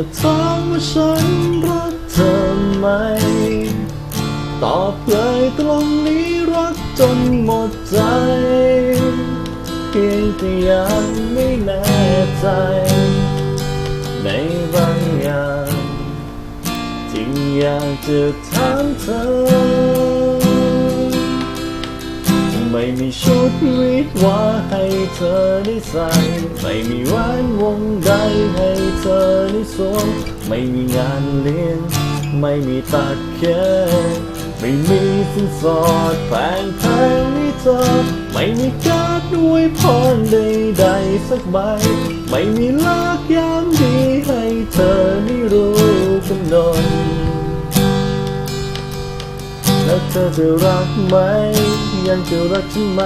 จะถามว่าฉันรักเธอไหม ตอบเลยตรงนี้รักจนหมดใจ เพียงแต่ยังไม่แน่ใจ ในบางอย่างจึงอยากจะถามเธอ ไม่มีชุดวิทว่าให้เธอได้ใส่ ไม่มีแหวนวงใดให้เธอ ได้สวมไม่มีงานเลี้ยง ไม่มีตัดแค่ไม่มีสินสอดแพงแพงให้เธอ ไม่มีการดด้วยพรใดๆสักใบ ไม่มีเลิกยามดีให้เธอไม่รู้กำหนดแล้วเธอจะรักไหม ยังจะรักฉันไหม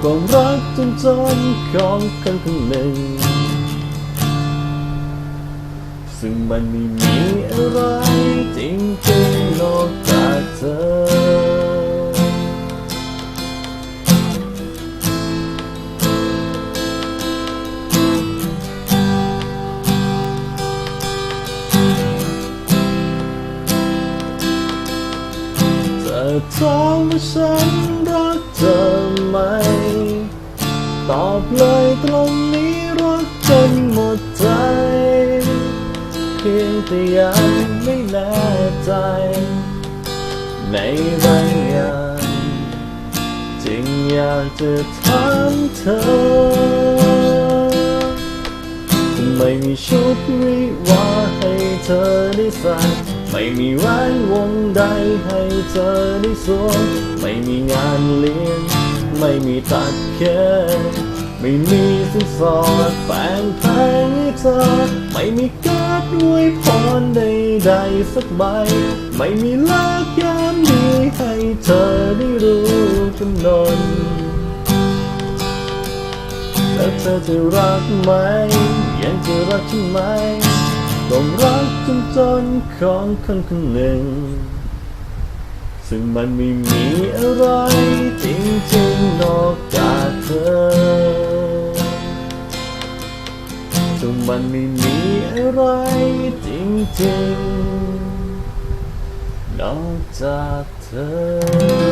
ความรักจนจนของคนคนหนึ่ง ซึ่งมันไม่มีอะไรจริงๆนอกจากเธอเธอถามว่าฉันรักเธอไหม ตอบเลยตรงนี้รักจนหมดใจ เพียงแต่ยังไม่แน่ใจ ในบางอย่างจึงอยากจะถามเธอไม่มีชุดวิวาให้เธอได้ใส่ไม่มีแหวนวงใดให้เธอได้สวมไม่มีงานเลี้ยงไม่มีตัดแค่ไม่มีสินสอดแฟนแพงให้เธอไม่มีการ์ ด้วยพรใดๆสักใบ ไม่มีเลิกยามดีให้เธอได้รู้กำหนดแล้วเธอจะรักไหม ยังจะรักฉันไหมต้องรักจนจนของคนคนหนึ่ง ซึ่งมันไม่มีอะไร ไม่มีอะไรจริงๆ นอกจากเธอ